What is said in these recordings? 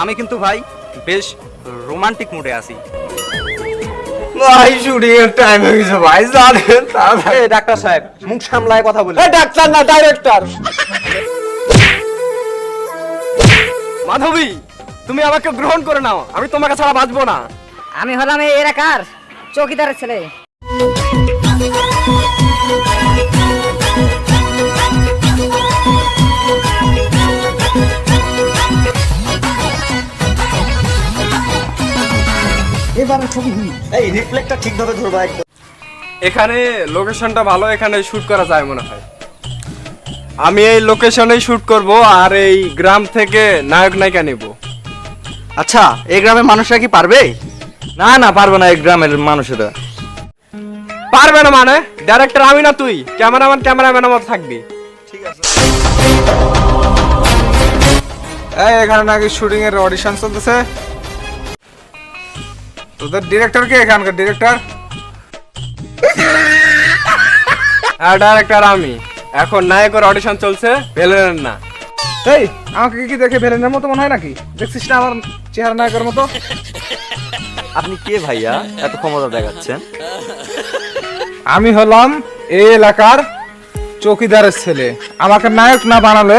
আমি কিন্তু ভাই বেশ রোমান্টিক মুডে আছি। ভাই শুটিং এর টাইম হয়ে গেছে ভাই জানেন তাড়াতাড়ি। ডাক্তার সাহেব মুখ সামলায় কথা বলি। ডাক্তার না ডাইরেক্টর মাধবী তুমি আমাকে গ্রহণ করে নাও আমি তোমাকে ছাড়া বাঁচবো না। আমি হলাম এই এলাকার চৌকিদারের ছেলে। এই রিফ্লেক্টটা ঠিকভাবে ধরবা একদম। এখানে লোকেশনটা ভালো এখানে শুট করা যায় মনে হয়। আমি এই লোকেশনেই শুট করব আর এই গ্রাম থেকে নায়ক নায়িকা নেব। আচ্ছা এই গ্রামের মানুষরা কি পারবে? না না পারবে না এই গ্রামের মানুষেরা। পারবে না মানে? ডাইরেক্টর আমি না তুই। ক্যামেরাম্যান ক্যামেরাম্যানের মতো থাকবি। ঠিক আছে। এই এখানে নাকি শুটিং এর অডিশন চলতেছে। তোদের ডিরেক্টর কে এখানকার ডিরেক্টর হ্যাঁ ডাইরেক্টর আমি। এখন নায়কের অডিশন চলছে ভেলেনের না। এই আমাকে কি দেখে ভেলেনের মতো মনে হয় নাকি? দেখছিস না আমার চেহারা নায়কের মতো? আপনি কে ভাইয়া? এত ক্ষমতা দেখাচ্ছেন। আমি হলাম এই এলাকার চৌকিদারের ছেলে। আমাকে নায়ক না বানালে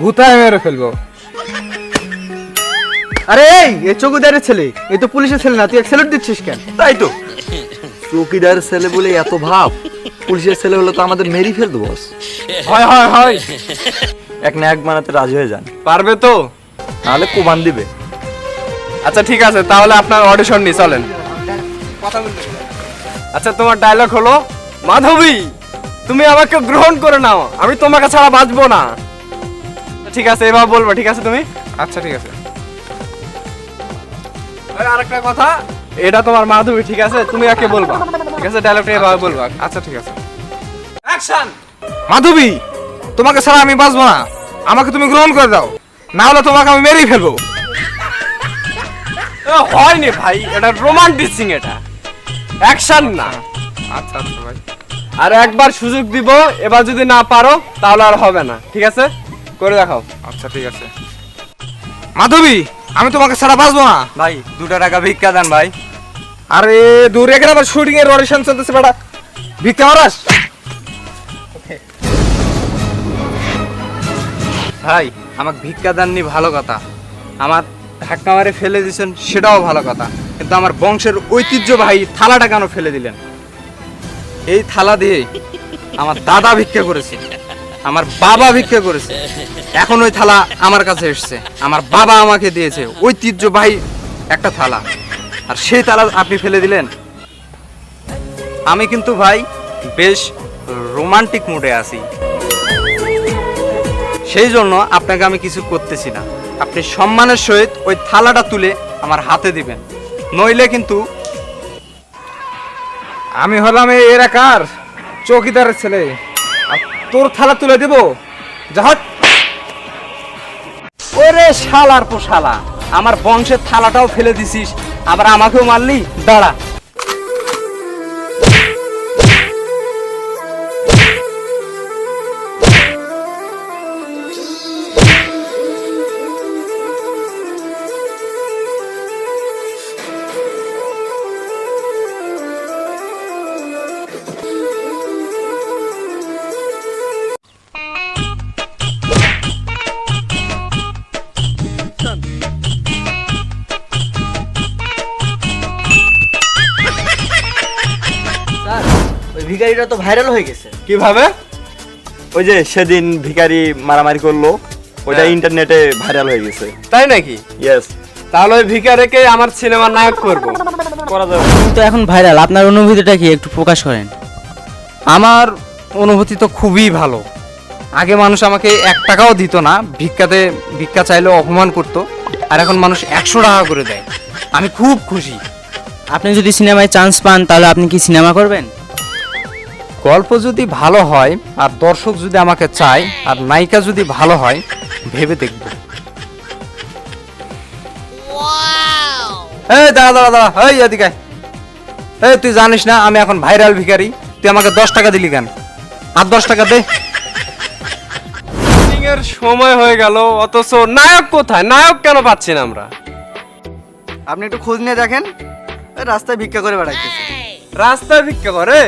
ভূতায় মেরে ফেলব। আরে এই এই চৌকিদারের ছেলে। এই তো পুলিশের ছেলে না তুই স্যালুট দিচ্ছিস কেন? তাই তো। চৌকিদারের ছেলে বলে এত ভাব পুলিশের ছেলে হলে তো আমাদের মেরি ফেলতো বস হয় হয় হয়। এক না এক বানাতে রাজি হয়ে যান। পারবে তো? নাহলে কোবান দিবে। আচ্ছা ঠিক আছে তাহলে আপনার অডিশন নিয়ে চলেন। আচ্ছা তোমার ডায়লগ হলো মাধবী তুমি আমাকে গ্রহণ করে নাও আমি তোমাকে ছাড়া বাঁচবো না। ঠিক আছে এবার বলব ঠিক আছে তুমি? আচ্ছা ঠিক আছে। আরেকটা কথা, এটা তোমার মাধবী, ঠিক আছে? তুমি একে বলবা। ঠিক আছে? ডায়লগটা এভাবে বলবা। আচ্ছা ঠিক আছে। অ্যাকশন মাধবী, তোমাকে ছাড়া আমি বাঁচবো না। আমাকে তুমি গ্রহণ করে দাও। না হলে তোমাকে আমি মেরেই ফেলব। হয়নি ভাই, এটা রোমান্টিক সিং এটা। অ্যাকশন না। আচ্ছা আচ্ছা ভাই। আর একবার সুযোগ দিব, এবার যদি না পারো, তাহলে আর হবে না। ঠিক আছে? করে দেখাও। আচ্ছা ঠিক আছে। মাধবী আমি তোমাকে ছাড়া বাঁচবো না। ভাই দুটো টাকা ভিক্ষা দেন ভাই। আরে দূরে এখানে আবার শুটিং এর অডিশন চলতেছে বেটা। ভিক্ষা মারাস। ভাই আমাকে ভিক্ষা দেননি ভালো কথা। আমার ধাক্কা মারে ফেলে দিয়েছেন সেটাও ভালো কথা। কিন্তু আমার বংশের ঐতিহ্য ভাই থালাটা কেন ফেলে দিলেন? এই থালা দিয়ে আমার দাদা ভিক্ষা করেছে। আমার বাবা ভিক্ষা করেছে। এখন ওই থালা আমার কাছে এসছে। আমার বাবা আমাকে দিয়েছে। ঐতিহ্যবাহী একটা থালা। আর সেই থালা আপনি ফেলে দিলেন? আমি কিন্তু ভাই বেশ রোমান্টিক মুডে আছি। সেই জন্য আপনাকে আমি কিছু করতেছি না। আপনি সম্মানের সহিত ওই থালাটা তুলে আমার হাতে দিবেন। নইলে কিন্তু আমি হলাম এই এলাকার চৌকিদারের ছেলে। তোর থালা তুলে দেব। যাহত ওরে শালার পো শালা আমার বংশের থালাটাও ফেলে দিছিস, আবার আমাকেও মারলি? দাঁড়া। ভিখারিটা তো ভাইরাল হয়ে গেছে। কীভাবে? ওই যে সেদিন ভিখারি মারামারি করল ওইটা হ্যাঁ। ইন্টারনেটে ভাইরাল হয়ে গেছে। তাই নাকি? ইয়েস তাহলে ওই ভিকারেকে আমার সিনেমার নায়ক করব। করা যাবে। তো এখন ভাইরাল আপনার অনুভূতিটা কি একটু প্রকাশ করেন? আমার অনুভূতি তো খুবই ভালো। আগে মানুষ আমাকে এক টাকাও দিত না ভিক্ষাতে ভিক্ষা চাইলেও অপমান করত আর এখন মানুষ একশো টাকা করে দেয়। আমি খুব খুশি। আপনি যদি সিনেমায় চান্স পান তাহলে আপনি কি সিনেমা করবেন? গল্প যদি ভালো হয় আর দর্শক যদি আমাকে চায় আর নায়িকা যদি ভালো হয় ভেবে দেখব। এই দাঁড়া দাঁড়া দাঁড়া এই এদিকে এই তুই জানিস না আমি এখন ভাইরাল ভিখারি। তুই আমাকে দশ টাকা দিলি কেন? আর দশ টাকা দে। এর সময় হয়ে গেল অথচ নায়ক কোথায়? নায়ক কেন পাচ্ছি না আমরা? আপনি একটু খোঁজ নিয়ে দেখেন এই রাস্তায় ভিক্ষা করে বেড়াইতেছে। রাস্তায় ভিক্ষা করে?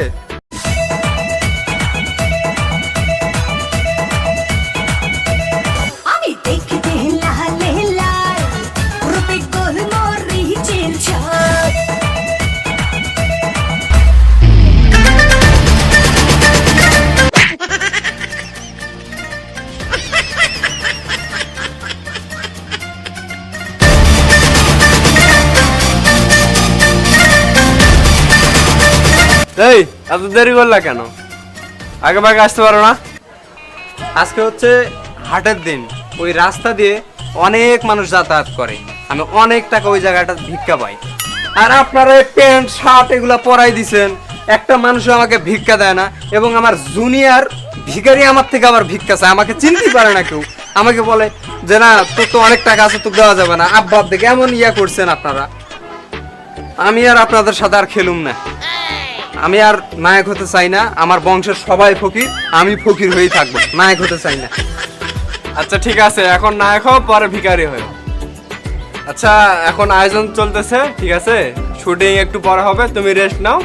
এই, এত দেরি করলা কেন? আগে ভাগে আসতে পারো না? আজকে হচ্ছে হাটের দিন। ওই রাস্তা দিয়ে অনেক মানুষ যাতায়াত করে। আমি অনেক টাকা ওই জায়গাটা ভিক্ষা পাই। আর আপনারা এই প্যান্ট, শার্ট এগুলো পরাই দিছেন। একটা মানুষ আমাকে ভিক্ষা দেয় না এবং আমার জুনিয়র ভিখারি আমার থেকে আবার ভিক্ষা চায়। আমাকে চিনতে পারে না কেউ। আমাকে বলে যে, না, তোর তো অনেক টাকা আছে, তোকে দেওয়া যাবে না। আব্বাব দেখে এমন ইয়া করছেন আপনারা। আমি আর আপনাদের সাথে আর খেলুম না। আমি আর নায়ক হতে চাই না আমার বংশের সবাই ফকির আমি ফকির হয়েই থাকব নায়ক হতে চাই না। আচ্ছা ঠিক আছে এখন নায়ক হও পরে ভিখারি হও। আচ্ছা এখন আয়োজন চলতেছে ঠিক আছে? শুটিং একটু পরে হবে তুমি রেস্ট নাও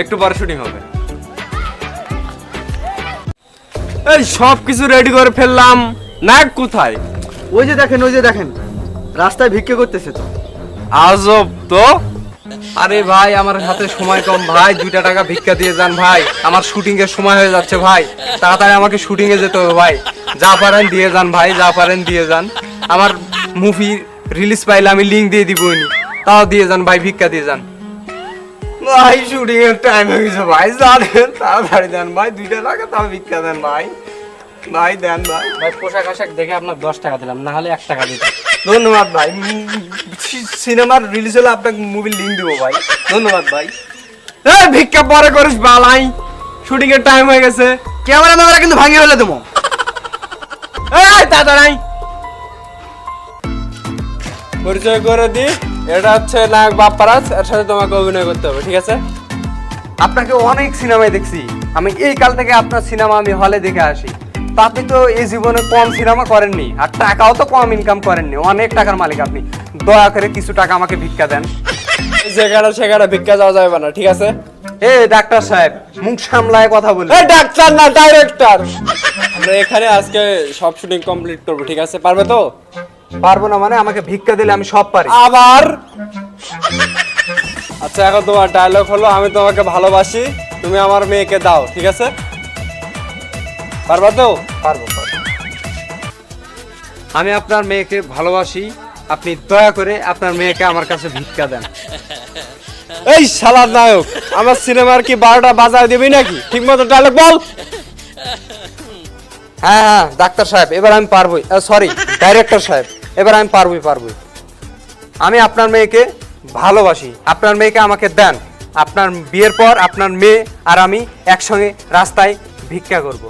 একটু পরে শুটিং হবে। এই সব কিছু রেডি করে ফেললাম। নায়ক কোথায়? ওই যে দেখেন ওই যে দেখেন রাস্তায় ভিক্ষা করতেছে তো। আজব তো। আরে ভাই, আমার হাতে সময় কম, ভাই। দুইটা টাকা ভিক্ষা দিয়ে যান, ভাই। আমার শুটিং এর সময় হয়ে যাচ্ছে, ভাই। তাড়াতাড়ি আমাকে শুটিং এ যেতে হবে, ভাই। যা পারেন দিয়ে যান, ভাই, যা পারেন দিয়ে যান। আমার মুভি রিলিজ পাইলে আমি লিংক দিয়ে দিব তাও দিয়ে যান, ভাই, ভিক্ষা দিয়ে যান। ভাই শুটিং এর টাইম হয়ে গেছে, ভাই। দেন, তাড়াতাড়ি দেন, ভাই। দুইটা টাকা তাও ভিক্ষা দেন, ভাই। ভাই দেন ভাই। ভাই পোশাক আশাক দেখে আপনার দশ টাকা দিলাম না হলে এক টাকা দিতাম। ধন্যবাদ ভাই। সিনেমার রিলিজ হলে আপনাকে মুভি লিঙ্ক দিব ভাই। ধন্যবাদ ভাই। এই ভিক্ষা পরে করিস বালাই। শুটিং এর টাইম হয়ে গেছে। ক্যামেরা ম্যামেরা কিন্তু ভাঙিয়ে ফেলে দেবো। এই তাড়াতাড়ি পরিচয় করে দি এটা হচ্ছে নায়ক বাপ্পারাজ এর সাথে তোমাকে অভিনয় করতে হবে ঠিক আছে? আপনাকে অনেক সিনেমায় দেখছি। আমি এই কাল থেকে আপনার সিনেমা আমি হলে দেখে আসি। তাতে তো এই জীবনে কম সিনেমা করেননি আর টাকাও তো কম ইনকাম করেননি অনেক টাকার মালিক আপনি। দয়া করে কিছু টাকা আমাকে ভিক্ষা দেন। জায়গাটা সেখানে ভিক্ষা যাওয়া যাবে না ঠিক আছে? এ ডাক্তার সাহেব মুখ সামলায় কথা বলে। ডাক্তার না ডাইরেক্টর! আমরা এখানে আজকে সব শুটিং কমপ্লিট করব ঠিক আছে? পারবে তো? পারব না মানে আমাকে ভিক্ষা দিলে আমি সব পারি। আবার? আচ্ছা এখন তোমার ডায়লগ হলো আমি তোমাকে ভালোবাসি তুমি আমার মেয়েকে দাও ঠিক আছে? পারবা তো? পারব। আমি আপনার মেয়েকে ভালোবাসি আপনি দয়া করে আপনার মেয়েকে আমার কাছে ভিক্ষা দেন। এই শালার নায়ক আমার সিনেমার কি বারোটা বাজায় দিবি নাকি? ঠিক মতো ডায়লগ বল। হ্যাঁ হ্যাঁ ডাক্তার সাহেব এবার আমি পারবই। সরি ডাইরেক্টর সাহেব এবার আমি পারবই পারবই। আমি আপনার মেয়েকে ভালোবাসি। আপনার মেয়েকে আমাকে দেন। আপনার বিয়ের পর আপনার মেয়ে আর আমি একসঙ্গে রাস্তায় ভিক্ষা করব।